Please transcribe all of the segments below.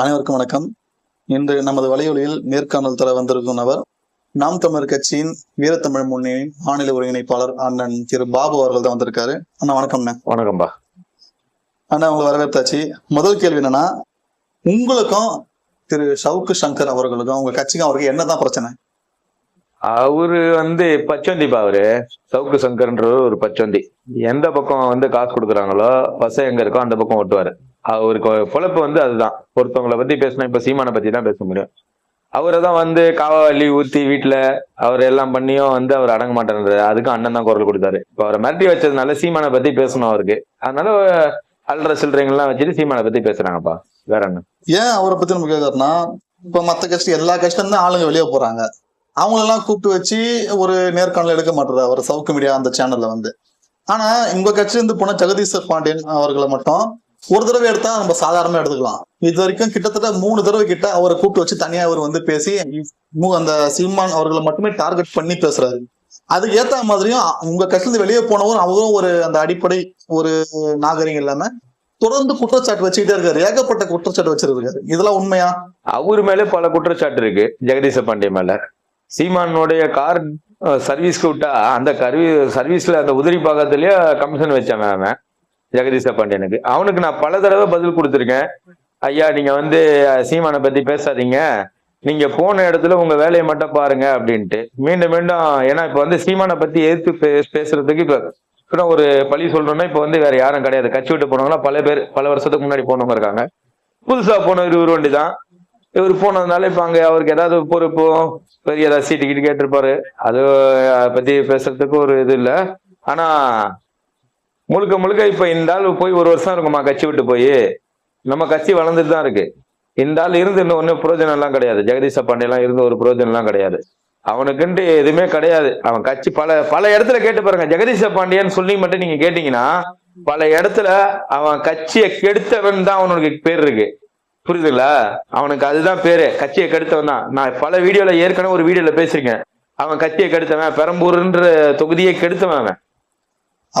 அனைவருக்கும் வணக்கம். இன்று நமது வலையொலியில் நேர்காணல் தர வந்திருக்கும் நபர் நாம் தமிழர் கட்சியின் வீரத்தமிழ் முன்னணியின் மாநில ஒருங்கிணைப்பாளர் அண்ணன் திரு பாபு அவர்கள் தான் வந்திருக்காரு. அண்ணா வணக்கம்ண்ணே. வணக்கம்பா. அண்ணா உங்களை வரவேற்றாச்சு முதல் கேள்வி என்னன்னா உங்களுக்கும் திரு ஷவுக்கு சங்கர் அவர்களுக்கும் உங்க கட்சிக்கும் அவருக்கு என்னதான் பிரச்சனை? அவரு வந்து பச்சோந்திப்பா அவரு. சவுக்கு சங்கர்ன்ற ஒரு பச்சோந்தி. எந்த பக்கம் வந்து காசு கொடுக்குறாங்களோ பச எங்க இருக்கோ அந்த பக்கம் ஓட்டுவாரு. அவருக்கு பொழப்பு வந்து அதுதான். ஒருத்தவங்களை பத்தி பேசணும் இப்ப சீமானை பத்தி தான் பேச முடியும். அவரை தான் வந்து காவாவள்ளி ஊத்தி வீட்டுல அவர் எல்லாம் பண்ணியும் வந்து அவர் அடங்க மாட்டேன்றாரு. அதுக்கும் அண்ணன் தான் குரல் கொடுத்தாரு. இப்ப அவரை மிரட்டி வச்சதுனால சீமானை பத்தி பேசணும் அவருக்கு. அதனால அல்ற சில்லறைங்கெல்லாம் வச்சுட்டு சீமானை பத்தி பேசுறாங்கப்பா. வேற என்ன? ஏன் அவரை பத்தி நம்ம கேட்கறோம்னா இப்ப மத்த கட்சி எல்லா கட்சியில இருந்து ஆளுங்க வெளியே போறாங்க. அவங்களெல்லாம் கூப்பிட்டு வச்சு ஒரு நேர்காணல் எடுக்க மாட்டாரு அவர் சவுக்கு மீடியா அந்த சேனல்ல வந்து. ஆனா உங்க கட்சியில இருந்து போன ஜெகதீஸ்வர் பாண்டியன் அவர்களை மட்டும் ஒரு தடவை எடுத்தா நம்ம சாதாரணமா எடுத்துக்கலாம். இது வரைக்கும் கிட்டத்தட்ட மூணு தடவை கிட்ட அவரை கூப்பிட்டு வச்சு தனியா அவர் வந்து பேசி அந்த சீமான் அவர்களை மட்டுமே டார்கெட் பண்ணி பேசுறாரு. அதுக்கு ஏத்த மாதிரியும் உங்க கட்சியில வெளியே போனவரும் அவரும் ஒரு அந்த அடிப்படை ஒரு நாகரிகம் இல்லாம தொடர்ந்து குற்றச்சாட்டு வச்சுக்கிட்டே இருக்காரு. ஏகப்பட்ட குற்றச்சாட்டு வச்சிருக்காரு. இதெல்லாம் உண்மையா? அவர் மேல பல குற்றச்சாட்டு இருக்கு ஜெகதீச பாண்டிய மேல. சீமானுடைய கார் சர்வீஸ்க்கு விட்டா அந்த கருவி சர்வீஸ்ல அந்த உதிரி பாகத்திலேயே கமிஷன் வச்சாங்க அவன். ஜெகதீச பாண்டியனுக்கு. அவனுக்கு நான் பல தடவை பதில் கொடுத்துருக்கேன். ஐயா நீங்க வந்து சீமானை பத்தி பேசாதீங்க. நீங்க போன இடத்துல உங்க வேலையை மட்டும் பாருங்க அப்படின்ட்டு. மீண்டும் மீண்டும் ஏன்னா இப்ப வந்து சீமானை பத்தி எதிர்த்து பே- பேசுறதுக்கு இப்ப இப்போ ஒரு பழி சொல்றோம்னா இப்ப வந்து வேற யாரும் கிடையாது. கட்சி விட்டு போனவங்களா பல பேர் பல வருஷத்துக்கு முன்னாடி போனவங்க இருக்காங்க. புதுசா போனவர் இவர் வண்டி தான் இவர் போனதுனால இப்ப அங்க அவருக்கு ஏதாவது பொறுப்போ பெரிய ஏதாவது சீட்டு கிட்டு கேட்டிருப்பாரு. அது பத்தி பேசுறதுக்கு ஒரு இது இல்லை. ஆனா முழுக்க முழுக்க இப்ப இந்த ஆள் போய் ஒரு வருஷம் இருக்குமா கட்சி விட்டு போய்? நம்ம கட்சி வளர்ந்துட்டு தான் இருக்கு. இந்த ஆள் இருந்து இன்னும் ஒன்றும் பிரயோஜனம் எல்லாம் கிடையாது. ஜெகதீஷ பாண்டியெல்லாம் இருந்து ஒரு பிரயோஜனம் எல்லாம் கிடையாது. அவனுக்குன்ட்டு எதுவுமே கிடையாது. அவன் கட்சி பல பல இடத்துல கேட்டு பாருங்க. ஜெகதீஷ பாண்டியன் சொல்லி மட்டும் நீங்க கேட்டீங்கன்னா பல இடத்துல அவன் கட்சியை கெடுத்தவன் தான் அவனுக்கு பேர் இருக்கு. புரியுதுங்களா? அவனுக்கு அதுதான் பேரு. கட்சியை கெடுத்தவன் தான். நான் பல வீடியோல ஏற்கனவே ஒரு வீடியோல பேசியிருக்கேன். அவன் கட்சியை கெடுத்தவன். பெரம்பூர்ன்ற தொகுதியை கெடுத்தவன் அவன்.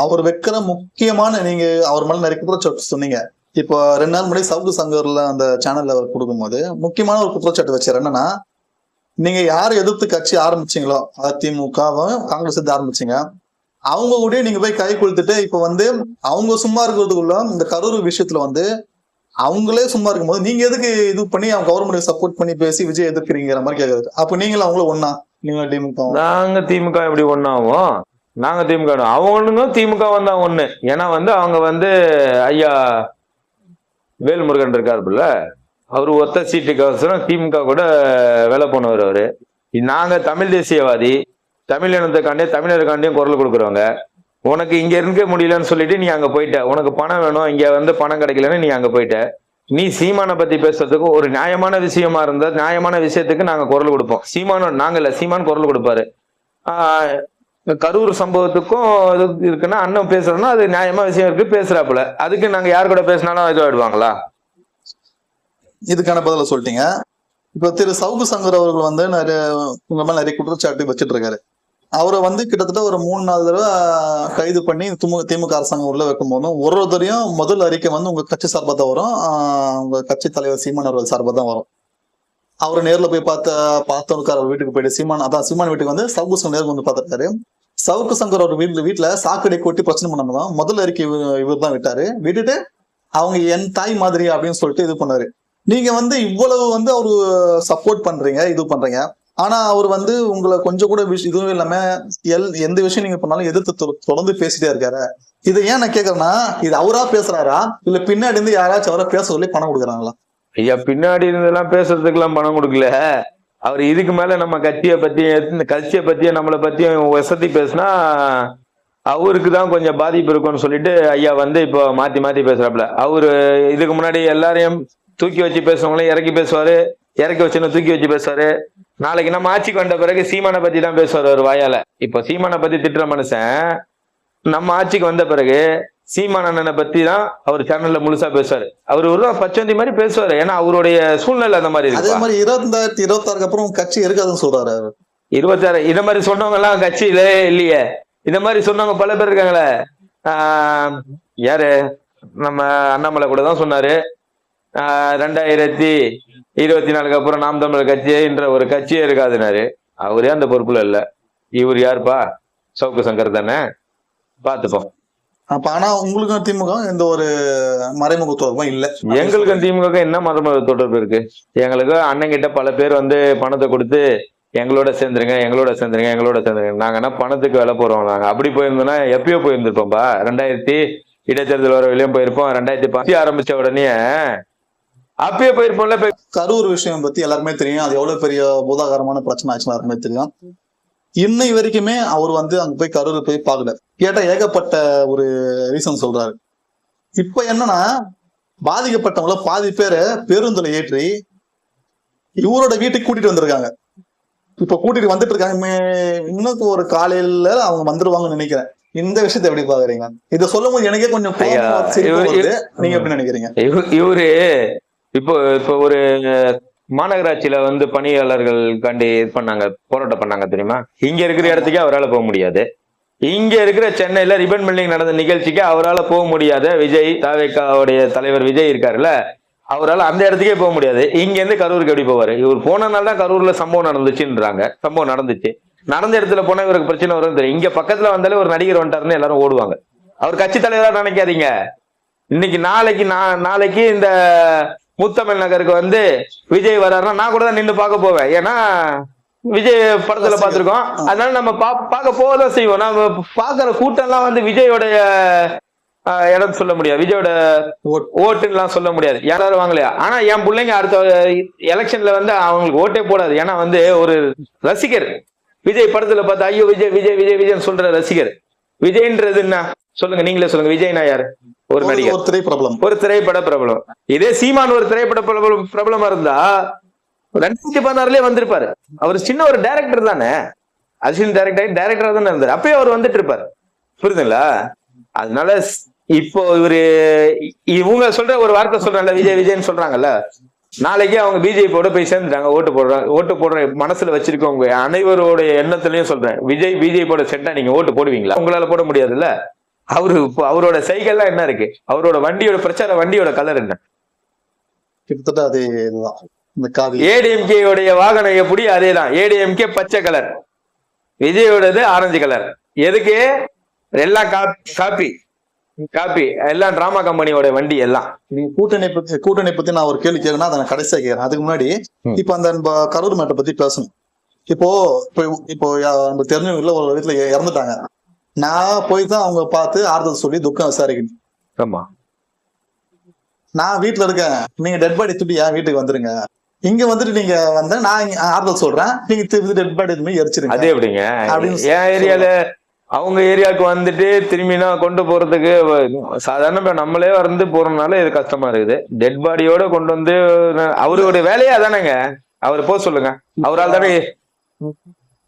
அவர் வைக்கிற முக்கியமான நீங்க அவர் மேல நிறைய குற்றச்சாட்டு சொன்னீங்க. இப்போ ரெண்டு நாள் முன்னாடி சவுக்கு சங்கர்ல அந்த சேனல்ல அவர் கொடுக்கும்போது முக்கியமான ஒரு குற்றச்சாட்டு வச்சார். என்னன்னா நீங்க யாரை எதிர்த்து கட்சி ஆரம்பிச்சீங்களோ அதிமுகவும் காங்கிரஸ் எடுத்து ஆரம்பிச்சீங்க அவங்க கூட நீங்க போய் கை கொடுத்துட்டு இப்ப வந்து அவங்க சும்மா இருக்கிறதுக்குள்ள இந்த கரூர் விஷயத்துல வந்து அவங்களே சும்மா இருக்கும்போது நீங்க எதுக்கு இது பண்ணி அவங்க கவர்மெண்ட் சப்போர்ட் பண்ணி பேசி விஜய் எதிர்க்கிறீங்கிற மாதிரி கேக்குறாரு. அப்ப நீங்களும் அவங்களும் ஒன்னா நீங்க திமுக நாங்க திமுக எப்படி ஒண்ணாவும்? நாங்க திமுக அவங்களும் திமுக வந்தா ஒண்ணு. ஏன்னா வந்து அவங்க வந்து ஐயா வேல்முருகன் இருக்காருல்ல அவரு ஒத்த சீட்டுக்கோசரம் திமுக கூட வேலை போனவர் அவரு. நாங்க தமிழ் தேசியவாதி. தமிழ் இனத்துக்காண்டியும் தமிழருக்காண்டியும் குரல் கொடுக்குறவங்க. உனக்கு இங்க இருக்க முடியலன்னு சொல்லிட்டு நீ அங்க போயிட்ட. உனக்கு பணம் வேணும் இங்க வந்து பணம் கிடைக்கலன்னு நீ அங்க போயிட்ட. நீ சீமானை பத்தி பேசுறதுக்கு ஒரு நியாயமான விஷயமா இருந்தா நியாயமான விஷயத்துக்கு நாங்க குரல் கொடுப்போம். சீமானோ நாங்க இல்ல சீமான் குரல் கொடுப்பாரு. கரூர் சம்பவத்துக்கும் இது இருக்குன்னா அண்ணன் பேசுறோம்னா அது நியாயமா விஷயம் இருக்கு பேசுறாப்புல. அதுக்கு நாங்க யார் கூட பேசினாலும் இதுவாயிடுவாங்களா? இதுக்கான பதில சொல்லிட்டீங்க. இப்ப திரு சவுக்கு சங்கர் அவர்கள் வந்து நிறைய உங்க மேல நிறைய குற்றச்சாட்டு வச்சுட்டு இருக்காரு. அவரை வந்து கிட்டத்தட்ட ஒரு மூணு நாலு தடவை கைது பண்ணி திமுக திமுக அரசாங்கம் உள்ள வைக்கும் போதும் ஒரு ஒருத்தரையும் முதல் அறிக்கை வந்து உங்க கட்சி சார்பாக தான் வரும் உங்க கட்சி தலைவர் சீமான் அவர்கள் சார்பாக தான் வரும். அவர் நேரில் போய் பார்த்த பார்த்தவனுக்கு அவர் வீட்டுக்கு போயிட்டு சீமான் அதான் சீமான் வீட்டுக்கு வந்து சவுக்கு சங்கர் நேருக்கு வந்து பார்த்துருக்காரு. சவுக்கு சங்கர் அவர் வீட்டுல வீட்டுல சாக்கடை கொட்டி பிரச்சனை பண்ணதான் முதல் அறிக்கை இவர் தான் விட்டாரு. விட்டுட்டு அவங்க என் தாய் மாதிரி அப்படின்னு சொல்லிட்டு இது பண்ணாரு. நீங்க வந்து இவ்வளவு வந்து அவரு சப்போர்ட் பண்றீங்க இது பண்றீங்க. ஆனா அவர் வந்து உங்களை கொஞ்சம் கூட விஷயம் இதுவும் இல்லாம எல் எந்த விஷயம் நீங்க பண்ணாலும் எதிர்த்து தொ- தொடர்ந்து பேசிட்டே இருக்காரு. இதை ஏன் நான் கேக்குறேன்னா இது அவரா பேசுறாரா? இல்ல பின்னாடி இருந்து யாராச்சும் அவரை பேச சொல்லி பணம் கொடுக்குறாங்களா? ஐயா பின்னாடி இருந்தெல்லாம் பேசுறதுக்கெல்லாம் பணம் கொடுக்கல. அவர் இதுக்கு மேல நம்ம கட்சியை பத்தி கட்சியை பத்தியும் நம்மளை பத்தியும் வசதி பேசினா அவருக்கு தான் கொஞ்சம் பாதிப்பு இருக்கும்னு சொல்லிட்டு ஐயா வந்து இப்போ மாத்தி மாத்தி பேசுறாப்புல. அவரு இதுக்கு முன்னாடி எல்லாரையும் தூக்கி வச்சு பேசுவவங்களையும் இறக்கி பேசுவாரு இறக்கி வச்சுன்னு தூக்கி வச்சு பேசுவாரு. நாளைக்கு நம்ம ஆட்சிக்கு வந்த பிறகு சீமானை பத்தி தான் பேசுவார் ஒரு வாயால. இப்போ சீமானை பத்தி திட்டுற மனுஷன் நம்ம ஆட்சிக்கு வந்த பிறகு சீமான் அண்ணனை பத்தி தான் அவர் சேனல்ல முழுசா பேசுவாரு. அவர் ஒரு பச்சந்தி மாதிரி பேசுவாரு. ஏன்னா அவருடைய சூழ்நிலை அந்த மாதிரி அதே மாதிரி இருபத்தாயிரத்தி இருபத்தாறுக்கு அப்புறம் கட்சி இருக்காதுன்னு சொல்றாரு அவரு. இருபத்தாறு இத மாதிரி சொன்னவங்க எல்லாம் கட்சியில இல்லையே. இந்த மாதிரி சொன்னவங்க பல பேர் இருக்காங்களே. யாரு? நம்ம அண்ணாமலை கூட தான் சொன்னாரு. ரெண்டாயிரத்தி இருபத்தி நாலுக்கு அப்புறம் நாம் தமிழர் கட்சின்ற ஒரு கட்சியே இருக்காதுனாரு அவரே அந்த பொறுப்புல இல்ல. இவர் யாருப்பா? சவுக்கு சங்கர் தானே? பாத்துப்போம் அப்ப ஆனா உங்களுக்கும் திமுக எந்த ஒரு மறைமுக தொடர்பும் இல்ல. எங்களுக்கும் திமுக என்ன மதமத தொடர்பு இருக்கு? எங்களுக்கு அண்ணன் கிட்ட பல பேர் வந்து பணத்தை கொடுத்து எங்களோட சேர்ந்துருங்க எங்களோட சேர்ந்துருங்க எங்களோட சேர்ந்துருங்க. நாங்க என்ன பணத்துக்கு வேலை போறோம் நாங்க? அப்படி போயிருந்தோம்னா எப்பயோ போயிருந்திருப்போம்பா. ரெண்டாயிரத்தி இடைத்தேர்தல் வர வெளியும் போயிருப்போம். ரெண்டாயிரத்தி பத்தி ஆரம்பிச்ச உடனே அப்பயே போயிருப்போம்ல. கரூர் விஷயம் பத்தி எல்லாருமே தெரியும். அது எவ்வளவு பெரிய பூதாகரமான பிரச்சனை ஆச்சுன்னு எல்லாருமே தெரியும். இன்னை வரைக்குமே அவர் வந்து அங்க போய் கரூர் போய் பார்க்கல. கேட்டா ஏகப்பட்ட ஒரு ரீசன் சொல்றாரு. இப்ப என்னன்னா பாதிக்கப்பட்டவங்கள பாதி பேரை பேருந்துல ஏற்றி இவரோட வீட்டுக்கு கூட்டிட்டு வந்திருக்காங்க. இப்ப கூட்டிட்டு வந்துட்டு இருக்காங்க. இன்னும் ஒரு காலையில அவங்க வந்துருவாங்கன்னு நினைக்கிறேன். இந்த விஷயத்தை எப்படி பாக்குறீங்க? இத சொல்லும் போது எனக்கே கொஞ்சம். நீங்க எப்படி நினைக்கிறீங்க? இவ- இவரு இப்போ இப்போ ஒரு மாநகராட்சியில வந்து பணியாளர்கள் கண்டு இது பண்ணாங்க போராட்டம் பண்ணாங்க தெரியுமா? இங்க இருக்கிற இடத்துக்கே அவரால் போக முடியாது. இங்க இருக்கிற சென்னையில ரிபன் பில்டிங் நடந்த நிகழ்ச்சிக்கு அவரால் போக முடியாத. விஜய் தாவேக்காவுடைய தலைவர் விஜய் இருக்காருல்ல அவரால் அந்த இடத்துக்கே போக முடியாது. இங்க இருந்து கரூருக்கு எப்படி போவாரு? இவர் போனனால தான் கரூர்ல சம்பவம் நடந்துச்சுன்றாங்க. சம்பவம் நடந்துச்சு. நடந்த இடத்துல போனா இவருக்கு பிரச்சனை வரும் தெரியும். இங்க பக்கத்துல வந்தாலே ஒரு நடிகர் வந்துட்டாருன்னு எல்லாரும் ஓடுவாங்க. அவர் கட்சி தலைவரா நினைக்காதீங்க. இன்னைக்கு நாளைக்கு நான் நாளைக்கு இந்த முத்தமிழ் நகருக்கு வந்து விஜய் வர்றாருன்னா நான் கூட தான் நின்று பார்க்க போவேன். ஏன்னா விஜய் படத்துல. பார்த்திருக்கோம். அதனால நம்ம பா பார்க்க போகதான் செய்வோம். நம்ம பார்க்குற கூட்டம்லாம் வந்து விஜயோடைய இடம் சொல்ல முடியாது. விஜயோட ஓட்- ஓட்டுலாம் சொல்ல முடியாது. யாராவது வாங்கலையா? ஆனா என் பிள்ளைங்க அடுத்த எலெக்ஷன்ல வந்து அவங்களுக்கு ஓட்டே போடாது. ஏன்னா வந்து ஒரு ரசிகர். விஜய் படத்துல பார்த்து ஐயோ விஜய் விஜய் விஜய் விஜய் சொல்ற ரசிகர். விஜய்ன்றது என்ன சொல்லுங்க நீங்களே சொல்லுங்க விஜய்னா யாரு? ஒரு நடிகர். ஒரு திரைப்பிரபலம் ஒரு திரைப்பட பிரபலம். இதே சீமான் ஒரு திரைப்பட பிரபலம் பிரபலமா இருந்தா ரெண்டாயிரத்தி பதினாறுலயே வந்திருப்பாரு. அவர் சின்ன ஒரு டைரக்டர் தானே. அசிஸ்டன்ட் டைரக்டர் டைரக்டரா தானே இருந்தாரு. அப்பயே அவர் வந்துட்டு இருப்பாரு. புரியுதுங்களா? அதனால இப்போ இவரு இவங்க சொல்ற ஒரு வார்த்தை சொல்றாங்கல்ல விஜய் விஜய்னு சொல்றாங்கல்ல நாளைக்கு அவங்க பிஜேபியோட போய் சேர்ந்துட்டாங்க. ஓட்டு போடுறாங்க ஓட்டு போடுற மனசுல வச்சிருக்கவங்க அனைவருடைய எண்ணத்திலையும் சொல்றேன். விஜய் பிஜேபியோட செட்டா நீங்க ஓட்டு போடுவீங்களா? உங்களால போட முடியாதுல்ல? அவரு அவரோட சைக்கிள்லாம் என்ன இருக்கு? அவரோட வண்டியோட பிரச்சார வண்டியோட கலர் என்ன? கிட்டத்தட்ட அதே ஏடிஎம்கே உடைய வாகனம் எப்படி? அதேதான். ஏடிஎம்கே பச்சை கலர் விஜயோடது ஆரஞ்சு கலர் எதுக்கு? எல்லாம் காப்பி. காப்பி. எல்லாம் டிராமா கம்பெனியோட வண்டி எல்லாம். கூட்டணி பத்தி கூட்டணி பத்தி நான் ஒரு கேள்வி கேட்கணும் அதை நான் கடைசியா கேட்கறேன். அதுக்கு முன்னாடி. இப்ப அந்த கரூர் மேட்டை பத்தி பேசணும். இப்போ இப்போ நம்ம தெரிஞ்சவங்கள ஒரு வீட்டுல இறந்துட்டாங்க. நான் போய் தான் அவங்க பார்த்து ஆறுதல் சொல்லி துக்கம் விசாரிக்கணும். ஆமா. நான் வீட்டுல இருக்கேன். நீங்க டெட் பாடி தூக்கி என் வீட்டுக்கு வந்துருங்க. இங்க வந்துட்டு நீங்க வந்த நான் ஆறுதல் சொல்றேன். நீங்க திருப்பி டெட் பாடி எரிச்சிருங்க. அது எப்படிங்க? அப்படின்னு ஏரியால அவங்க ஏரியாவுக்கு வந்துட்டு திரும்பினா கொண்டு போறதுக்கு சாதாரண இப்ப நம்மளே வந்து போறதுனால இது கஷ்டமா இருக்குது. டெட் பாடியோட கொண்டு வந்து அவருடைய வேலையே அதானேங்க. அவர் போக சொல்லுங்க. அவரால் தானே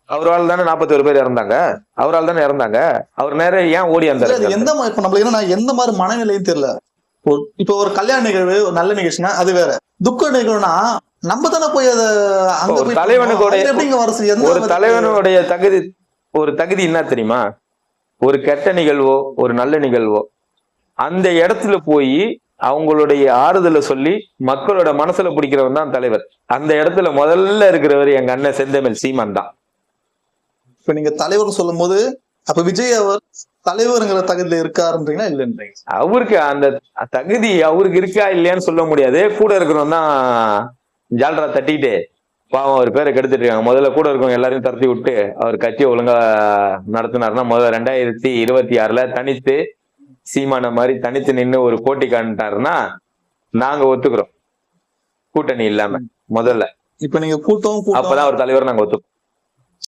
அவரால் தானே நாற்பத்தி பேர் இறந்தாங்க. அவரால் தானே இறந்தாங்க. அவர் நேரம் ஏன் ஓடி அந்த எந்த மாதிரி இப்ப நம்மளுக்கு என்னன்னா எந்த மாதிரி மனநிலையும் தெரியல. ஒரு- இப்ப ஒரு கல்யாண நிகழ்வு ஒரு நல்ல நிகழ்ச்சினா அது வேற. துக்க நிகழ்வுனா நம்ம தானே போய் அத ஒரு தலைவனுக்கு ஒரு தலைவனுடைய தகுதி ஒரு தகுதி என்ன தெரியுமா? ஒரு கெட்ட நிகழ்வோ ஒரு நல்ல நிகழ்வோ அந்த இடத்துல போய் அவங்களுடைய ஆறுதலை சொல்லி மக்களோட மனசுல பிடிக்கிறவன் தான் தலைவர். அந்த இடத்துல முதல்ல இருக்கிறவர் எங்க அண்ணன் செந்தமிழ் சீமான் தான். இப்ப நீங்க தலைவர் சொல்லும் போது அப்ப விஜய் அவர் தலைவருங்கிற தகுதியில இருக்காருன்றீங்களா இல்லைன்றீங்க? அவருக்கு அந்த தகுதி அவருக்கு இருக்கா இல்லையான்னு சொல்ல முடியாது. கூட இருக்கிறவன் தான் ஜால்ரா தட்டிட்டு பாவம் அவர் பேரை கெடுத்துட்டு இருக்காங்க முதல்ல கூட இருக்கவங்க எல்லாரையும் தரத்தி விட்டு அவர் கட்சியை ஒழுங்கா நடத்தினாருன்னா முதல்ல ரெண்டாயிரத்தி இருபத்தி ஆறுல தனித்து சீமான மாதிரி தனித்து நின்னு ஒரு போட்டி காணிட்டாருன்னா நாங்க ஒத்துக்கிறோம். கூட்டணி இல்லாம முதல்ல. இப்ப நீங்க கூட்டம் கூட்டம் அப்பதான் அவர் தலைவர் நாங்க ஒத்துப்போம்.